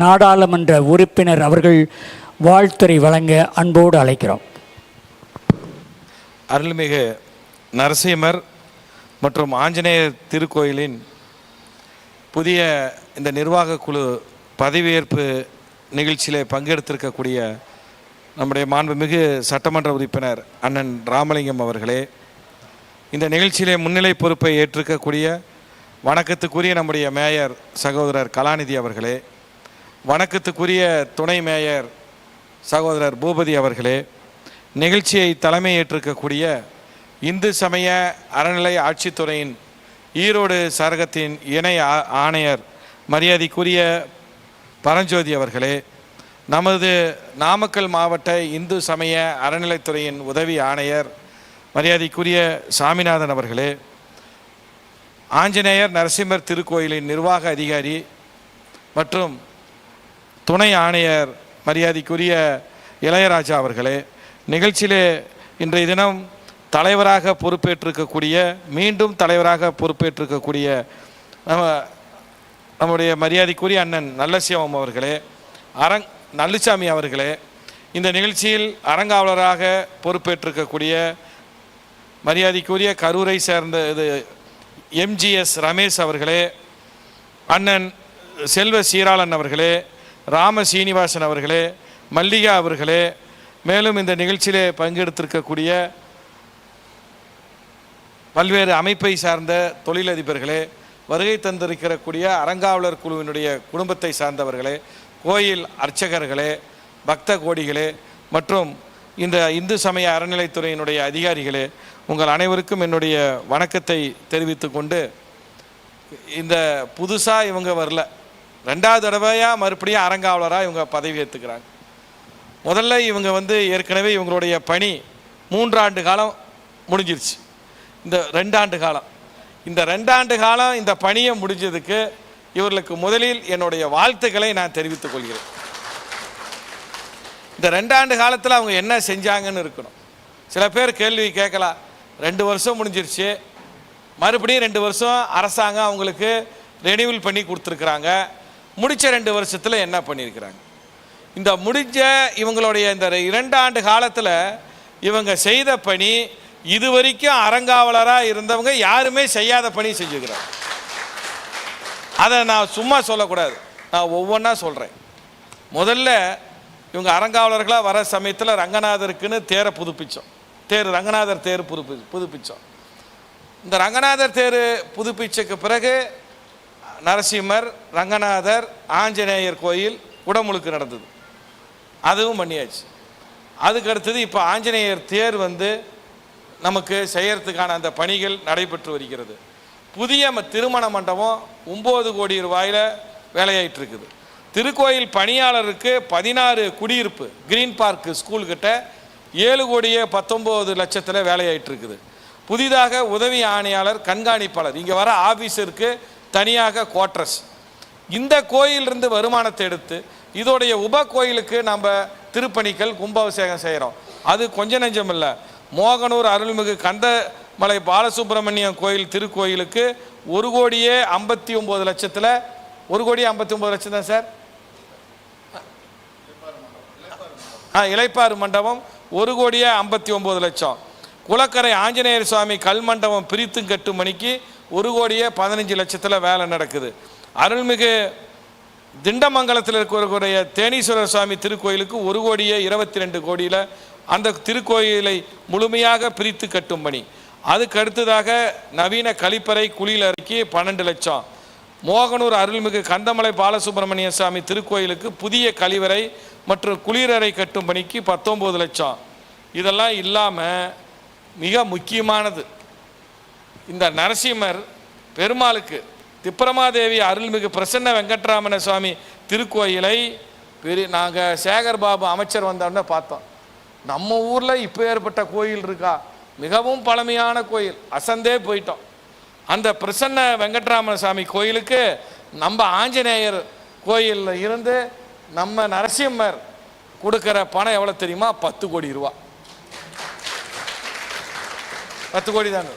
நாடாளுமன்ற உறுப்பினர் அவர்கள் வாழ்த்துறை வழங்க அன்போடு அழைக்கிறோம். அருள்மிகு நரசிம்மர் மற்றும் ஆஞ்சநேயர் திருக்கோயிலின் புதிய இந்த நிர்வாக குழு பதவியேற்பு நிகழ்ச்சியில் பங்கெடுத்திருக்கக்கூடிய நம்முடைய மாண்புமிகு சட்டமன்ற உறுப்பினர் அண்ணன் ராமலிங்கம் அவர்களே இந்த நிகழ்ச்சியிலே முன்னிலை பொறுப்பை ஏற்றிருக்கக்கூடிய வணக்கத்துக்குரிய நம்முடைய மேயர் சகோதரர் கலாநிதி அவர்களே வணக்கத்துக்குரிய துணை மேயர் சகோதரர் பூபதி அவர்களே நிகழ்ச்சியை தலைமையேற்றிருக்கக்கூடிய இந்து சமய அறநிலை ஆட்சித்துறையின் ஈரோடு சரகத்தின் இணை ஆ- ஆணையர் மரியாதைக்குரிய பரஞ்சோதி அவர்களே நமது நாமக்கல் மாவட்ட இந்து சமய அறநிலைத்துறையின் உதவி ஆணையர் மரியாதைக்குரிய சாமிநாதன் அவர்களே ஆஞ்சநேயர் நரசிம்மர் திருக்கோயிலின் நிர்வாக அதிகாரி மற்றும் துணை ஆணையர் மரியாதைக்குரிய இளையராஜா அவர்களே நிகழ்ச்சியிலே இன்றைய தினம் தலைவராக பொறுப்பேற்றிருக்கக்கூடிய மீண்டும் தலைவராக பொறுப்பேற்றிருக்கக்கூடிய நம்ம நம்முடைய மரியாதைக்குரிய அண்ணன் நல்லசிவம் அவர்களே அரங் நல்லுசாமி அவர்களே இந்த நிகழ்ச்சியில் அரங்காவலராக பொறுப்பேற்றிருக்கக்கூடிய மரியாதைக்குரிய கரூரை சேர்ந்த இது எம்ஜிஎஸ் ரமேஷ் அவர்களே அண்ணன் செல்வ சீராளன் அவர்களே ராம சீனிவாசன் அவர்களே மல்லிகா அவர்களே மேலும் இந்த நிகழ்ச்சியிலே பங்கெடுத்திருக்கக்கூடிய பல்வேறு அமைப்பை சார்ந்த தொழிலதிபர்களே வருகை தந்திருக்கிறக்கூடிய அறங்காவலர் குழுவினுடைய குடும்பத்தை சார்ந்தவர்களே கோயில் அர்ச்சகர்களே பக்த கோடிகளே மற்றும் இந்த இந்து சமய அறநிலைத்துறையினுடைய அதிகாரிகளே உங்கள் அனைவருக்கும் என்னுடைய வணக்கத்தை தெரிவித்து கொண்டு இந்த புதுசாக இவங்க வரல. ரெண்டாவது தடவையாக மறுபடியும் அறங்காவலராக இவங்க பதவி ஏற்றுக்கிறாங்க முதல்ல இவங்க வந்து ஏற்கனவே இவங்களுடைய பணி மூன்றாண்டு காலம் முடிஞ்சிருச்சு. இந்த ரெண்டாண்டு காலம். இந்த ரெண்டாண்டு காலம் இந்த பணியை முடிஞ்சதுக்கு இவர்களுக்கு முதலில் என்னுடைய வாழ்த்துக்களை நான் தெரிவித்துக் கொள்கிறேன். இந்த ரெண்டாண்டு காலத்தில் அவங்க என்ன செஞ்சாங்கன்னு இருக்கணும். சில பேர் கேள்வி கேட்கலாம். ரெண்டு வருஷம் முடிஞ்சிருச்சு. மறுபடியும் ரெண்டு வருஷம் அரசாங்கம் அவங்களுக்கு ரெனியூவல் பண்ணி கொடுத்துருக்குறாங்க. முடித்த ரெண்டு வருஷத்தில் என்ன பண்ணியிருக்கிறாங்க? இந்த முடிஞ்ச இவங்களுடைய இந்த இரண்டாண்டு காலத்தில் இவங்க செய்த பணி இது வரைக்கும் அறங்காவலராக இருந்தவங்க யாருமே செய்யாத பணி செஞ்சுக்கிறாங்க. அதை நான் சும்மா சொல்லக்கூடாது. நான் ஒவ்வொன்றா சொல்கிறேன் முதல்ல இவங்க அறங்காவலர்களாக வர சமயத்தில் ரங்கநாதருக்குன்னு தேரை புதுப்பிச்சோம். தேர் ரங்கநாதர் தேர் புதுப்பி புதுப்பிச்சோம். இந்த ரங்கநாதர் தேர் புதுப்பிச்சக்கு பிறகு நரசிம்மர் ரங்கநாதர் ஆஞ்சநேயர் கோயில் குடமுழுக்கு நடந்தது. அதுவும் பண்ணியாச்சு. அதுக்கு அடுத்தது இப்போ ஆஞ்சநேயர் தேர் வந்து நமக்கு செய்யறதுக்கான அந்த பணிகள் நடைபெற்று வருகிறது. புதிய திருமண மண்டபம் ஒம்பது கோடி ரூபாயில் வேலையாயிட்டு இருக்குது திருக்கோயில் பணியாளருக்கு பதினாறு குடியிருப்பு கிரீன் பார்க் ஸ்கூல் கிட்ட ஏழு கோடியே பத்தொம்போது லட்சத்தில் வேலையாயிட்டு இருக்குது புதிதாக உதவி ஆணையாளர் கண்காணிப்பாளர் இங்கே வர ஆஃபீஸருக்கு தனியாக குவார்ட்ரஸ் இந்த கோயிலிருந்து வருமானத்தை எடுத்து இதோடைய உப கோயிலுக்கு நம்ம திருப்பணிகள் கும்பாபிஷேகம் செய்கிறோம் அது கொஞ்ச நெஞ்சம் இல்லை. மோகனூர் அருள்மிகு கந்தமலை பாலசுப்பிரமணியம் கோயில் திருக்கோயிலுக்கு ஒரு கோடியே ஐம்பத்தி ஒம்பது லட்சத்தில் ஒரு கோடி ஐம்பத்தி ஒம்பது லட்சம் தான் சார்? ஆ இளைப்பாறு மண்டபம் ஒரு கோடியே ஐம்பத்தி ஒம்பது லட்சம். குளக்கரை ஆஞ்சநேயர் சுவாமி கல் மண்டபம் பிரித்தும் கட்டும் மணிக்கு ஒரு கோடியே பதினஞ்சு லட்சத்தில் வேலை நடக்குது. அருள்மிகு திண்டமங்கலத்தில் இருக்கக்கூடிய தேனீஸ்வரர் சுவாமி திருக்கோயிலுக்கு ஒரு கோடியே இருபத்தி ரெண்டு கோடியில் அந்த திருக்கோயிலை முழுமையாக பிரித்து கட்டும் பணி. அதுக்கு அடுத்ததாக நவீன கழிப்பறை குளியல் அறைக்கு பன்னெண்டு லட்சம். மோகனூர் அருள்மிகு கந்தமலை பாலசுப்ரமணிய சுவாமி திருக்கோயிலுக்கு புதிய கழிவறை மற்றும் குளிரறை கட்டும் பணிக்கு பத்தொம்போது லட்சம். இதெல்லாம் இல்லாமல் மிக முக்கியமானது. இந்த நரசிம்மர் பெருமாளுக்கு திப்பரமாதேவி அருள்மிகு பிரசன்ன வெங்கட்ராமண சுவாமி திருக்கோயிலை பெரிய நாங்கள் சேகர் பாபு அமைச்சர் வந்தோடனே பார்த்தோம். நம்ம ஊரில் இப்போ ஏற்பட்ட கோயில் இருக்கா? மிகவும் பழமையான கோயில். அசந்தே போயிட்டோம். அந்த பிரசன்ன வெங்கட்ராமன சுவாமி கோயிலுக்கு நம்ம ஆஞ்சநேயர் கோயிலில் இருந்து நம்ம நரசிம்மர் கொடுக்குற பணம் எவ்வளோ தெரியுமா? பத்து கோடி ரூபா. பத்து கோடி தாங்க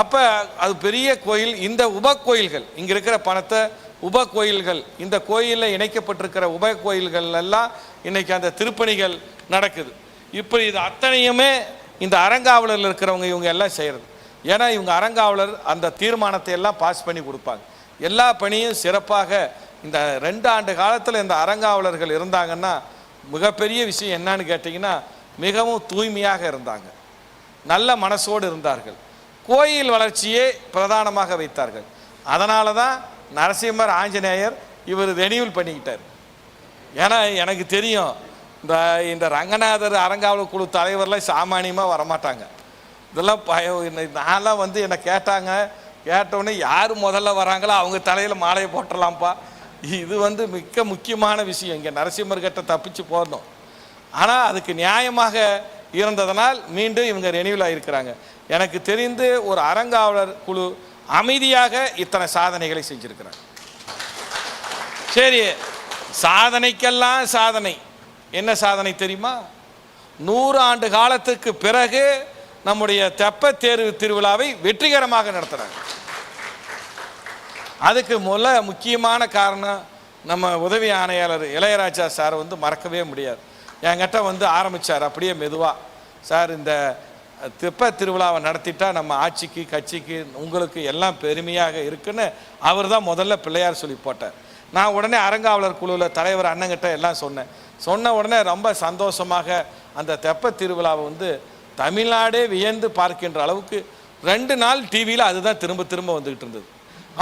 அப்போ அது பெரிய கோயில் இந்த உப கோயில்கள் இங்கே இருக்கிற பணத்தை உப கோயில்கள் இந்த கோயிலில் இணைக்கப்பட்டிருக்கிற உப கோயில்கள் எல்லாம் இன்றைக்கி அந்த திருப்பணிகள் நடக்குது. இப்படி இது அத்தனையுமே இந்த அறங்காவலரில் இருக்கிறவங்க இவங்க எல்லாம் செய்கிறது ஏன்னா இவங்க அறங்காவலர் அந்த தீர்மானத்தை எல்லாம் பாஸ் பண்ணி கொடுப்பாங்க. எல்லா பணியும் சிறப்பாக இந்த ரெண்டு ஆண்டு காலத்தில் இந்த அறங்காவலர்கள் இருந்தாங்கன்னா மிகப்பெரிய விஷயம் என்னன்னு கேட்டிங்கன்னா மிகவும் தூய்மையாக இருந்தாங்க. நல்ல மனசோடு இருந்தார்கள். கோயில் வளர்ச்சியே பிரதானமாக வைத்தார்கள். அதனால தான் நரசிம்மர் ஆஞ்சநேயர் இவர் ரெனியூல் பண்ணிக்கிட்டார். ஏன்னா எனக்கு தெரியும் இந்த இந்த ரங்கநாதர் அறங்காவலர் குழு தலைவர்லாம் சாமானியமாக வரமாட்டாங்க. இதெல்லாம் பய நான்லாம் வந்து என்னை கேட்டாங்க கேட்டவுடனே யார் முதல்ல வராங்களோ அவங்க தலையில் மாலையை போட்டுடலாம்ப்பா இது வந்து மிக்க முக்கியமான விஷயம். இங்கே நரசிம்மர் கிட்ட தப்பிச்சு போடணும் ஆனால் அதுக்கு நியாயமாக இருந்ததனால் மீண்டும் இவங்க ரெனியூல் ஆகிருக்கிறாங்க எனக்கு தெரிந்து ஒரு அறங்காவலர் குழு அமைதியாக இத்தனை சாதனைகளை செஞ்சிருக்கிறாங்க சரி சாதனைக்கெல்லாம் சாதனை. என்ன சாதனை தெரியுமா? நூறு ஆண்டு காலத்துக்கு பிறகு நம்முடைய தெப்ப தேர்வு திருவிழாவை வெற்றிகரமாக நடத்துகிறாங்க அதுக்கு முல முக்கியமான காரணம் நம்ம உதவி ஆணையாளர் இளையராஜா சார் வந்து மறக்கவே முடியாது. என்கிட்ட வந்து ஆரம்பித்தார் அப்படியே மெதுவாக சார் இந்த தெப்ப திருவிழாவை நடத்திட்டா நம்ம ஆட்சிக்கு கட்சிக்கு உங்களுக்கு எல்லாம் பெருமையாக இருக்குன்னு அவர் தான் முதல்ல பிள்ளையார் சொல்லி போட்டார். நான் உடனே அறங்காவலர் குழுவில் தலைவர் அண்ணங்கிட்ட எல்லாம் சொன்னேன். சொன்ன உடனே ரொம்ப சந்தோஷமாக அந்த தெப்ப திருவிழாவை வந்து தமிழ்நாடே வியந்து பார்க்கின்ற அளவுக்கு ரெண்டு நாள் டிவியில் அதுதான் திரும்ப திரும்ப வந்துக்கிட்டு இருந்தது.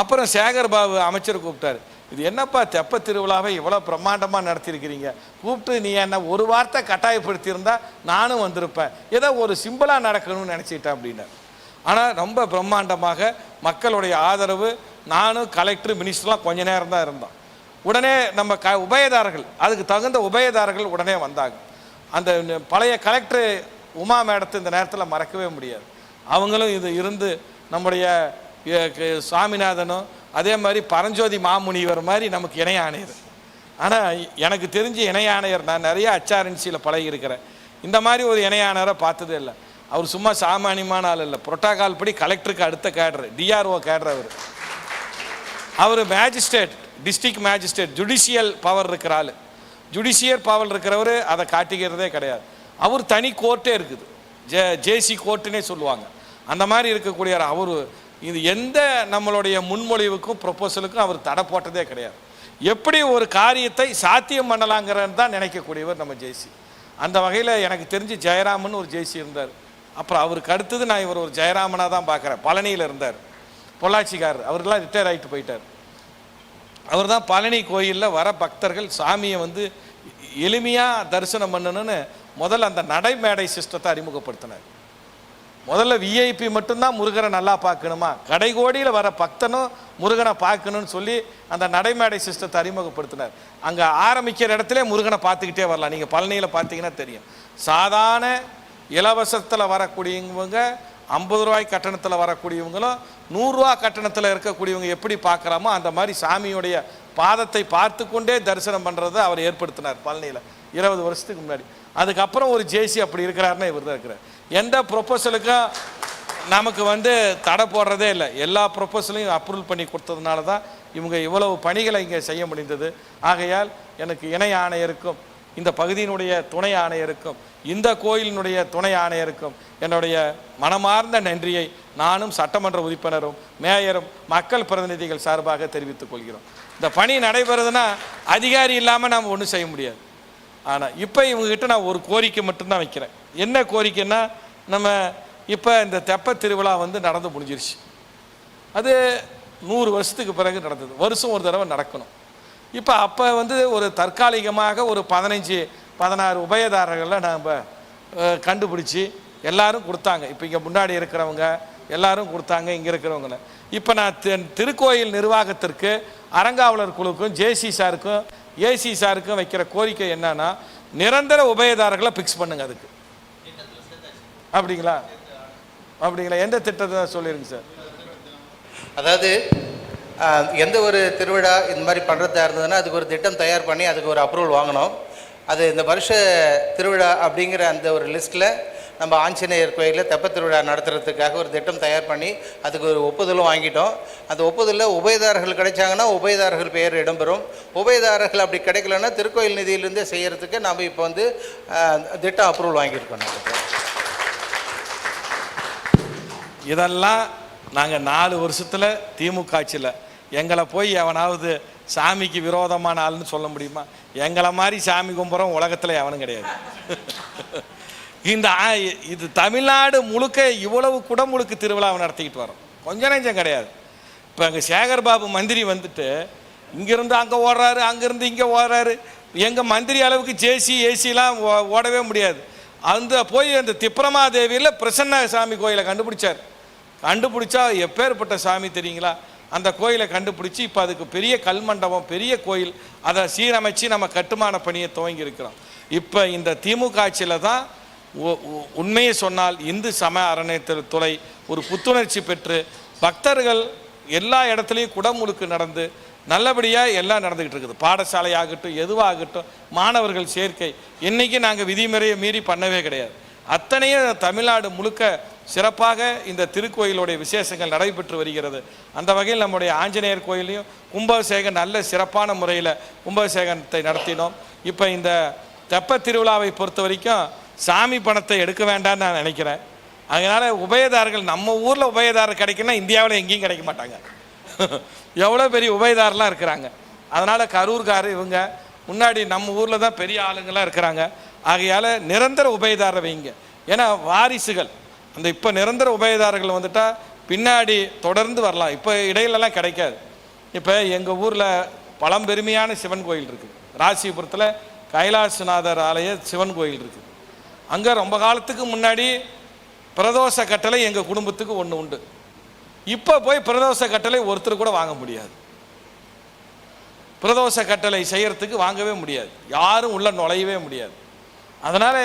அப்புறம் சேகர் பாபு அமைச்சர் கூப்பிட்டாரு. இது என்னப்பா தெப்ப திருவிழாவை இவ்வளோ பிரம்மாண்டமாக நடத்தியிருக்கிறீங்க? கூப்பிட்டு நீ என்ன ஒரு வார்த்தை கட்டாயப்படுத்தியிருந்தா நானும் வந்திருப்பேன். ஏதோ ஒரு சிம்பிளாக நடக்கணும்னு நினச்சிட்டேன் அப்படின்னு. ஆனால் ரொம்ப பிரம்மாண்டமாக மக்களுடைய ஆதரவு நானும் கலெக்டர் மினிஸ்டர்லாம் கொஞ்ச நேரம் தான் இருந்தோம். உடனே நம்ம க உபயதாரர்கள் அதுக்கு தகுந்த உபயதாரர்கள் உடனே வந்தாங்க. அந்த பழைய கலெக்டர் உமா மேடத்தை இந்த நேரத்தில் மறக்கவே முடியாது. அவங்களும் இது இருந்து நம்முடைய சுவாமிநாதனும் அதே மாதிரி பரஞ்சோதி மாமுனிவர் மாதிரி நமக்கு இணை ஆணையர். ஆனால் எனக்கு தெரிஞ்சு இணை ஆணையர் நான் நிறைய அச்சாரன்சியில் பழகியிருக்கிறேன். இந்த மாதிரி ஒரு இணையானரை ஆணையரை பார்த்ததே இல்லை. அவர் சும்மா சாமானியமான ஆள் இல்லை. புரோட்டோகால் படி கலெக்டருக்கு அடுத்த கேடர் டிஆர்ஓ கேடர் அவர். அவர் magistrate district magistrate judicial power இருக்கிற ஆள். ஜுடிஷியல் பவர் இருக்கிறவர் அதை காட்டிக்கிறதே கிடையாது. அவர் தனி கோர்ட்டே இருக்குது. ஜே ஜேசி கோர்ட்டுனே சொல்லுவாங்க. அந்த மாதிரி இருக்கக்கூடிய அவர் இது எந்த நம்மளுடைய முன்மொழிவுக்கும் ப்ரொப்போசலுக்கும் அவர் தடை போட்டதே கிடையாது. எப்படி ஒரு காரியத்தை சாத்தியம் பண்ணலாங்கிறது தான் நினைக்கக்கூடியவர் நம்ம ஜெய்சி. அந்த வகையில் எனக்கு தெரிஞ்சு ஜெயராமன் ஒரு ஜெய்சி இருந்தார். அப்புறம் அவருக்கு அடுத்தது நான் இவர் ஒரு ஜெயராமனாக தான் பார்க்குறேன். பழனியில் இருந்தார். பொள்ளாச்சிக்காரர். அவர்லாம் ரிட்டையர் ஆகிட்டு போயிட்டார். அவர் தான் பழனி கோயிலில் வர பக்தர்கள் சாமியை வந்து எளிமையாக தரிசனம் பண்ணணும்னு முதல்ல அந்த நடைமேடை சிஸ்டத்தை அறிமுகப்படுத்தினார். முதல்ல விஐபி மட்டும்தான் முருகனை நல்லா பார்க்கணுமா? கடைகோடியில் வர பக்தனும் முருகனை பார்க்கணும்னு சொல்லி அந்த நடைமேடை சிஸ்டத்தை அறிமுகப்படுத்தினார். அங்கே ஆரம்பிக்கிற இடத்துல முருகனை பார்த்துக்கிட்டே வரலாம். நீங்கள் பழனியில் பார்த்தீங்கன்னா தெரியும். சாதாரண இலவசத்தில் வரக்கூடியவங்க ஐம்பது ரூபாய் கட்டணத்தில் வரக்கூடியவங்களும் நூறுரூவா கட்டணத்தில் இருக்கக்கூடியவங்க எப்படி பார்க்குறாமோ அந்த மாதிரி சாமியுடைய பாதத்தை பார்த்து கொண்டே தரிசனம் பண்ணுறதை அவர் ஏற்படுத்தினார் பழனியில். இருபது வருஷத்துக்கு முன்னாடி. அதுக்கப்புறம் ஒரு ஜேசி அப்படி இருக்கிறாருன்னா இவர் தான் இருக்கிறார். எந்த ப்ரொப்போசலுக்கும் நமக்கு வந்து தடை போடுறதே இல்லை. எல்லா ப்ரொப்போசலையும் அப்ரூவல் பண்ணி கொடுத்ததுனால தான் இவங்க இவ்வளவு பணிகளை இங்கே செய்ய முடிந்தது. ஆகையால் எனக்கு இணை ஆணையருக்கும் இந்த பகுதியினுடைய துணை ஆணையருக்கும் இந்த கோயிலினுடைய துணை ஆணையருக்கும் என்னுடைய மனமார்ந்த நன்றியை நானும் சட்டமன்ற உறுப்பினரும் மேயரும் மக்கள் பிரதிநிதிகள் சார்பாக தெரிவித்துக் கொள்கிறோம். இந்த பணி நடைபெறுதுன்னா அதிகாரி இல்லாமல் நாம் ஒன்றும் செய்ய முடியாது. ஆனால் இப்போ இவங்ககிட்ட நான் ஒரு கோரிக்கை மட்டும்தான் வைக்கிறேன். என்ன கோரிக்கைன்னா நம்ம இப்போ இந்த தெப்ப திருவிழா வந்து நடந்து முடிஞ்சிருச்சு. அது நூறு வருஷத்துக்கு பிறகு நடந்தது. வருஷம் ஒரு தடவை நடக்கணும். இப்போ அப்போ வந்து ஒரு தற்காலிகமாக ஒரு பதினஞ்சு பதினாறு உபயதாரர்களை நம்ம கண்டுபிடிச்சி எல்லாரும் கொடுத்தாங்க. இப்போ இங்கே முன்னாடி இருக்கிறவங்க எல்லாரும் கொடுத்தாங்க இங்கே இருக்கிறவங்கள இப்போ நான் திருக்கோயில் நிர்வாகத்திற்கு அறங்காவலர் குழுக்கும் ஜேசி சாருக்கும் ஏசி சாருக்கும் வைக்கிற கோரிக்கை என்னன்னா நிரந்தர உபயதாரர்களை ஃபிக்ஸ் பண்ணுங்க அதுக்கு. அப்படிங்களா? அப்படிங்களா? எந்த திட்டத்தை சொல்லிருங்க சார். அதாவது எந்த ஒரு திருவிழா இந்த மாதிரி பண்ணுறதா இருந்ததுன்னா அதுக்கு ஒரு திட்டம் தயார் பண்ணி அதுக்கு ஒரு அப்ரூவல் வாங்கணும். அது இந்த வருஷ திருவிழா அப்படிங்கிற அந்த ஒரு லிஸ்ட்டில் நம்ம ஆஞ்சநேயர் கோயிலில் தெப்ப திருவிழா நடத்துறதுக்காக ஒரு திட்டம் தயார் பண்ணி அதுக்கு ஒரு ஒப்புதலும் வாங்கிட்டோம். அந்த ஒப்புதலில் உபயதாரர்கள் கிடைச்சாங்கன்னா உபயதாரர்கள் பெயர் இடம்பெறும். உபயதாரர்கள் அப்படி கிடைக்கலன்னா திருக்கோயில் நிதியிலிருந்தே செய்கிறதுக்கு நம்ம இப்போ வந்து திட்டம் அப்ரூவல் வாங்கியிருக்கோம். நமக்கு இதெல்லாம் நாங்கள் நாலு வருஷத்தில் திமுக ஆட்சியில். எங்களை போய் எவனாவது சாமிக்கு விரோதமான ஆள்னு சொல்ல முடியுமா? எங்களை மாதிரி சாமி கும்புறம் உலகத்தில் எவனும் கிடையாது. இந்த இது தமிழ்நாடு முழுக்க இவ்வளவு குடமுழுக்கு திருவிழாவை நடத்திக்கிட்டு வரோம். கொஞ்சம் நெஞ்சம் கிடையாது. இப்போ அங்கே சேகர் பாபு மந்திரி வந்துட்டு இங்கேருந்து அங்கே ஓடுறாரு அங்கேருந்து இங்கே ஓடுறாரு. எங்கள் மந்திரி அளவுக்கு ஜேசி ஏசிலாம் ஓடவே முடியாது. அந்த போய் அந்த திப்ரமாதேவியில் பிரசன்ன சாமி கோயிலை கண்டுபிடிச்சார். கண்டுபிடிச்சா எப்பேற்பட்ட சாமி தெரியுங்களா? அந்த கோயிலை கண்டுபிடிச்சி இப்போ அதுக்கு பெரிய கல் மண்டபம் பெரிய கோயில் அதை சீரமைச்சு நம்ம கட்டுமான பணியை துவங்கி இருக்கிறோம் இப்போ இந்த திமுக ஆட்சியில் தான் உண்மையை சொன்னால் இந்து சமய அறநிலையத்துறை ஒரு புத்துணர்ச்சி பெற்று பக்தர்கள் எல்லா இடத்துலையும் குடமுழுக்கு நடந்து நல்லபடியாக எல்லாம் நடந்துக்கிட்டு இருக்குது. பாடசாலை ஆகட்டும் எதுவாகட்டும் மாணவர்கள் சேர்க்கை. இன்றைக்கி நாங்கள் விதிமுறையை மீறி பண்ணவே கிடையாது. அத்தனையும் தமிழ்நாடு முழுக்க சிறப்பாக இந்த திருக்கோயிலுடைய விசேஷங்கள் நடைபெற்று வருகிறது. அந்த வகையில் நம்முடைய ஆஞ்சநேயர் கோயிலையும் கும்பாபிஷேகம் நல்ல சிறப்பான முறையில் கும்பாபிஷேகத்தை நடத்தினோம். இப்போ இந்த தெப்ப திருவிழாவை பொறுத்த வரைக்கும் சாமி பணத்தை எடுக்க வேண்டாம்னு நான் நினைக்கிறேன். அதனால் உபயதாரர்கள் நம்ம ஊரில் உபயதாரர் கிடைக்குன்னா இந்தியாவில் எங்கேயும் கிடைக்க மாட்டாங்க. எவ்வளோ பெரிய உபயதாரர்லாம் இருக்கிறாங்க. அதனால் கரூர்கார் இவங்க முன்னாடி நம்ம ஊரில் தான் பெரிய ஆளுங்களாம் இருக்கிறாங்க. ஆகையால் நிரந்தர உபயதாரரை வைங்க ஏன்னா வாரிசுகள். அந்த இப்போ நிரந்தர உபயதாரர்கள் வந்துட்டால் பின்னாடி தொடர்ந்து வரலாம். இப்போ இடையிலலாம் கிடைக்காது. இப்போ எங்கள் ஊரில் பழம்பெருமையான சிவன் கோயில் இருக்குது ராசிபுரத்தில் கைலாசநாதர் ஆலய சிவன் கோயில் இருக்குது அங்கே ரொம்ப காலத்துக்கு முன்னாடி பிரதோஷ கட்டளை எங்கள் குடும்பத்துக்கு ஒன்று உண்டு. இப்போ போய் பிரதோஷ கட்டளை ஒருத்தர் கூட வாங்க முடியாது. பிரதோஷ கட்டளை செய்கிறதுக்கு வாங்கவே முடியாது. யாரும் உள்ள நுழையவே முடியாது. அதனால்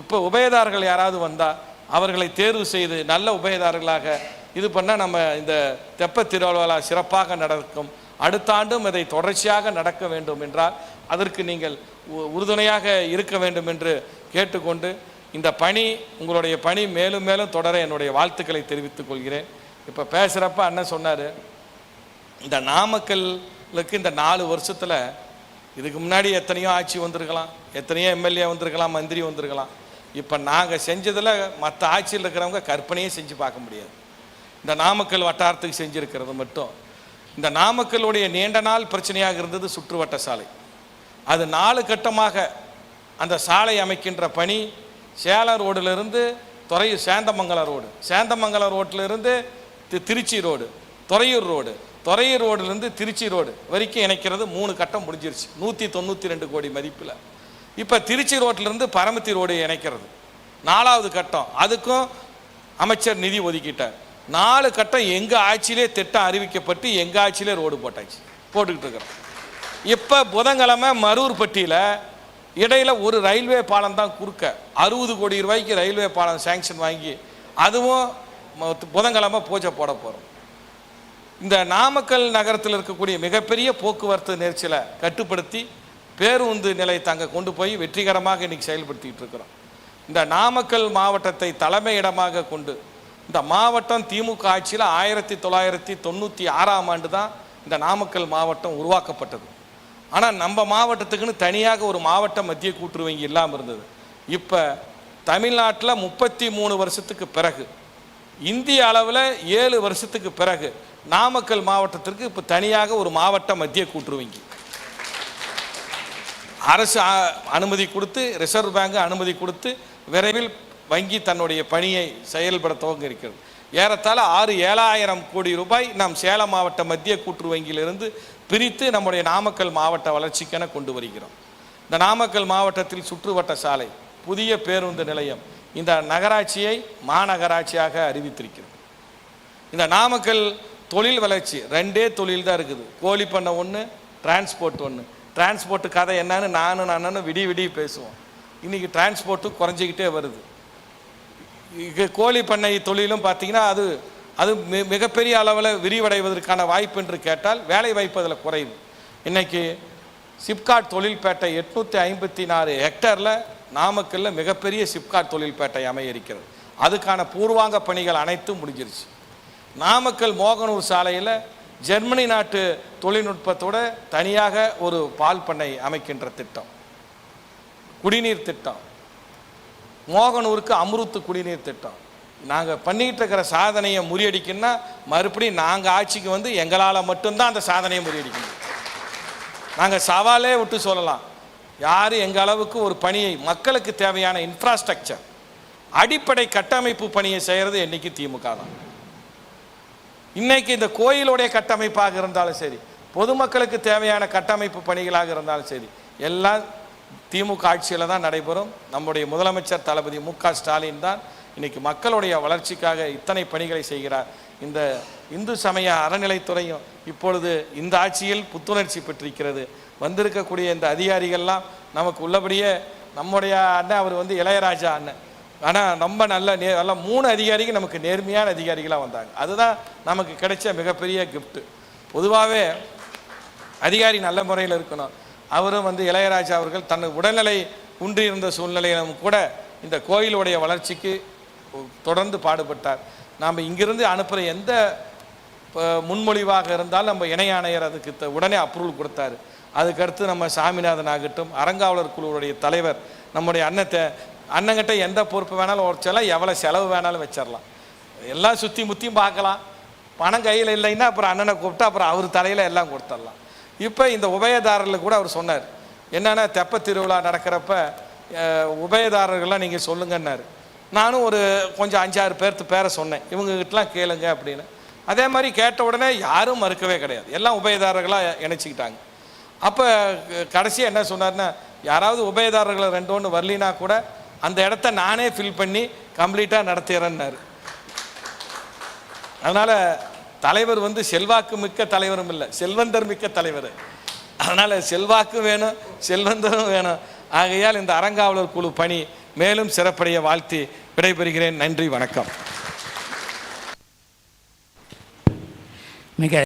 இப்போ உபயதாரர்கள் யாராவது வந்தால் அவர்களை தேர்வு செய்து நல்ல உபயதாரர்களாக இது பண்ணால் நம்ம இந்த தெப்ப திருவிழா சிறப்பாக நடக்கும். அடுத்த ஆண்டும் இதை தொடர்ச்சியாக நடக்க வேண்டும் என்றால் அதற்கு நீங்கள் உ- உறுதுணையாக இருக்க வேண்டும் என்று கேட்டுக்கொண்டு இந்த பணி உங்களுடைய பணி மேலும் மேலும் தொடர என்னுடைய வாழ்த்துக்களை தெரிவித்துக் கொள்கிறேன். இப்போ பேசுகிறப்ப அண்ணன் சொன்னார் இந்த நாமக்கல்லுக்கு இந்த நாலு வருஷத்தில் இதுக்கு முன்னாடி எத்தனையோ ஆட்சி வந்திருக்கலாம் எத்தனையோ எம்எல்ஏ வந்திருக்கலாம் மந்திரி வந்திருக்கலாம். இப்போ நாங்கள் செஞ்சதில் மற்ற ஆட்சியில் இருக்கிறவங்க கற்பனையே செஞ்சு பார்க்க முடியாது. இந்த நாமக்கல் வட்டாரத்துக்கு செஞ்சுருக்கிறது மட்டும். இந்த நாமக்கல்லுடைய நீண்ட நாள் பிரச்சனையாக இருந்தது சுற்றுவட்ட சாலை. அது நாலு கட்டமாக அந்த சாலை அமைக்கின்ற பணி சேலம் ரோடிலிருந்து துறையூர் சேந்தமங்கலம் ரோடு சேந்தமங்கலம் ரோட்டிலிருந்து தி- திருச்சி ரோடு துறையூர் ரோடு துறையூர் ரோடுலேருந்து திருச்சி ரோடு வரைக்கும் இணைக்கிறது மூணு கட்டம் முடிஞ்சிருச்சு. நூற்றி தொண்ணூற்றி ரெண்டு கோடி மதிப்பில். இப்போ திருச்சி ரோட்டிலேருந்து பரமத்தி ரோடு இணைக்கிறது. நாலாவது கட்டம். அதுக்கும் அமைச்சர் நிதி ஒதுக்கிட்டார். நாலு கட்டம் எங்கள் ஆட்சியிலே திட்டம் அறிவிக்கப்பட்டு எங்கள் ஆட்சியிலே ரோடு போட்டாச்சு. போட்டுக்கிட்டு இருக்கிறோம். இப்போ புதன்கிழமை மரூர்பட்டியில் இடையில ஒரு ரயில்வே பாலம் தான் குறுக்க. அறுபது கோடி ரூபாய்க்கு ரயில்வே பாலம் சேங்ஷன் வாங்கி அதுவும் புதன்கிழமை பூஜை போட போகிறோம் இந்த நாமக்கல் நகரத்தில் இருக்கக்கூடிய மிகப்பெரிய போக்குவரத்து நெரிச்சலை கட்டுப்படுத்தி பேருந்து நிலையத்தை அங்கே கொண்டு போய் வெற்றிகரமாக இன்னைக்கு செயல்படுத்திட்டு இருக்கிறோம். இந்த நாமக்கல் மாவட்டத்தை தலைமையிடமாக கொண்டு இந்த மாவட்டம் திமுக ஆட்சியில் ஆயிரத்தி தொள்ளாயிரத்தி தொண்ணூற்றி ஆறாம் ஆண்டு தான் இந்த நாமக்கல் மாவட்டம் உருவாக்கப்பட்டது. ஆனால் நம்ம மாவட்டத்துக்குன்னு தனியாக ஒரு மாவட்ட மத்திய கூட்டுறவு வங்கி இல்லாமல் இருந்தது. இப்போ தமிழ்நாட்டில் முப்பத்தி மூணு வருஷத்துக்கு பிறகு இந்திய அளவில் ஏழு வருஷத்துக்கு பிறகு நாமக்கல் மாவட்டத்திற்கு இப்போ தனியாக ஒரு மாவட்ட மத்திய கூட்டுறவு வங்கி அரசு அனுமதி கொடுத்து ரிசர்வ் பேங்க் அனுமதி கொடுத்து விரைவில் வங்கி தன்னுடைய பணியை செயல்பட துவங்க இருக்கிறது. ஏறத்தாழ ஆறு ஏழாயிரம் கோடி ரூபாய் நாம் சேலம் மாவட்ட மத்திய கூட்டுறவு வங்கியிலிருந்து பிரித்து நம்முடைய நாமக்கல் மாவட்ட வளர்ச்சிக்கென கொண்டு வருகிறோம். இந்த நாமக்கல் மாவட்டத்தில் சுற்றுவட்ட சாலை புதிய பேருந்து நிலையம் இந்த நகராட்சியை மாநகராட்சியாக அறிவித்திருக்கிறோம். இந்த நாமக்கல் தொழில் வளர்ச்சி ரெண்டே தொழில் தான் இருக்குது. கோழி பண்ணை ஒன்று டிரான்ஸ்போர்ட் ஒன்று டிரான்ஸ்போர்ட்டு கதை என்னன்னு நானும் அண்ணனும் விடி விடி பேசுவோம். இன்றைக்கி டிரான்ஸ்போர்ட்டு குறைஞ்சிக்கிட்டே வருது. இங்க கோழி பண்ணை தொழிலும் பார்த்தீங்கன்னா அது அது மி- மிகப்பெரிய அளவில் விரிவடைவதற்கான வாய்ப்பு என்று கேட்டால் வேலை வாய்ப்பு அதில் குறைவு. இன்றைக்கி சிப்காட் தொழில்பேட்டை எட்நூற்றி ஐம்பத்தி நாலு ஹெக்டரில் நாமக்கல்லில் மிகப்பெரிய சிப்காட் தொழில்பேட்டை அமைய இருக்கிறது அதுக்கான பூர்வாங்க பணிகள் அனைத்தும் முடிஞ்சிருச்சு. நாமக்கல் மோகனூர் சாலையில் ஜெர்மனி நாட்டு தொழில்நுட்பத்தோட தனியாக ஒரு பால் பண்ணை அமைக்கின்ற திட்டம். குடிநீர் திட்டம். மோகனூருக்கு அம்ருத்து குடிநீர் திட்டம். நாங்கள் பண்ணிக்கிட்டு இருக்கிற சாதனையை முறியடிக்கணும்னா மறுபடியும் நாங்கள் ஆட்சிக்கு வந்து எங்களால் மட்டும்தான் அந்த சாதனையை முறியடிக்கணும் நாங்கள் சவாலே விட்டு சொல்லலாம். யார் எங்கள் அளவுக்கு ஒரு பணியை மக்களுக்கு தேவையான இன்ஃப்ராஸ்ட்ரக்சர் அடிப்படை கட்டமைப்பு பணியை செய்கிறது என்றைக்கு திமுக தான். இன்னைக்கு இந்த கோயிலுடைய கட்டமைப்பாக இருந்தாலும் சரி பொதுமக்களுக்கு தேவையான கட்டமைப்பு பணிகளாக இருந்தாலும் சரி எல்லாம் திமுக ஆட்சியில் தான் நடைபெறும். நம்முடைய முதலமைச்சர் தளபதி மு ஸ்டாலின் தான் இன்னைக்கு மக்களுடைய வளர்ச்சிக்காக இத்தனை பணிகளை செய்கிறார். இந்த இந்து சமய அறநிலைத்துறையும் இப்பொழுது இந்த ஆட்சியில் புத்துணர்ச்சி பெற்றிருக்கிறது. வந்திருக்கக்கூடிய இந்த அதிகாரிகள்லாம் நமக்கு உள்ளபடியே நம்முடைய அண்ணன் அவர் வந்து இளையராஜா அண்ணன். ஆனால் ரொம்ப நல்ல நே நல்ல மூணு அதிகாரிகள் நமக்கு நேர்மையான அதிகாரிகளாக வந்தாங்க. அதுதான் நமக்கு கிடைச்ச மிகப்பெரிய கிஃப்ட்டு பொதுவாகவே அதிகாரி நல்ல முறையில் இருக்கணும். அவரும் வந்து இளையராஜா அவர்கள் தன் உடல்நிலை குன்றியிருந்த சூழ்நிலையிலும் கூட இந்த கோயிலுடைய வளர்ச்சிக்கு தொடர்ந்து பாடுபட்டார். நாம் இங்கிருந்து அனுப்புகிற எந்த முன்மொழிவாக இருந்தாலும் நம்ம இணை ஆணையர் அதுக்கு த- உடனே அப்ரூவல் கொடுத்தாரு. அதுக்கடுத்து நம்ம சாமிநாதன் ஆகட்டும் அறங்காவலர் குழுவுடைய தலைவர் நம்முடைய அண்ணத்தை அண்ணங்கிட்ட எந்த பொறுப்பு வேணாலும் உரைச்சலாம் எவ்வளோ செலவு வேணாலும் வச்சிடலாம். எல்லாம் சுற்றி முற்றியும் பார்க்கலாம். பணம் கையில் இல்லைன்னா அப்புறம் அண்ணனை கூப்பிட்டு அப்புறம் அவர் தலையில் எல்லாம் கொடுத்துடலாம். இப்போ இந்த உபயதாரர்கள் கூட அவர் சொன்னார். என்னென்னா தெப்ப திருவிழா நடக்கிறப்ப உபயதாரர்கள்லாம் நீங்கள் சொல்லுங்கன்னாரு. நானும் ஒரு கொஞ்சம் அஞ்சாறு பேர்த்து பேரை சொன்னேன். இவங்ககிட்டலாம் கேளுங்க அப்படின்னு. அதே மாதிரி கேட்ட உடனே யாரும் மறுக்கவே கிடையாது. எல்லாம் உபயதாரர்களாக இணைச்சிக்கிட்டாங்க. அப்போ கடைசியாக என்ன சொன்னார்னா யாராவது உபயதாரர்களை ரெண்டு ஒன்று வரலினா கூட அந்த இடத்த நானே ஃபில் பண்ணி கம்ப்ளீட்டாக நடத்திடுறேன்னாரு அதனால் தலைவர் வந்து செல்வாக்கு மிக்க தலைவரும் இல்லை செல்வந்தர் மிக்க தலைவர். அதனால் செல்வாக்கு வேணும் செல்வந்தரும் வேணும். ஆகையால் இந்த அறங்காவலர் குழு பணி மேலும் சிறப்படைய வாழ்த்தி விடைபெறுகிறேன். நன்றி வணக்கம். மிக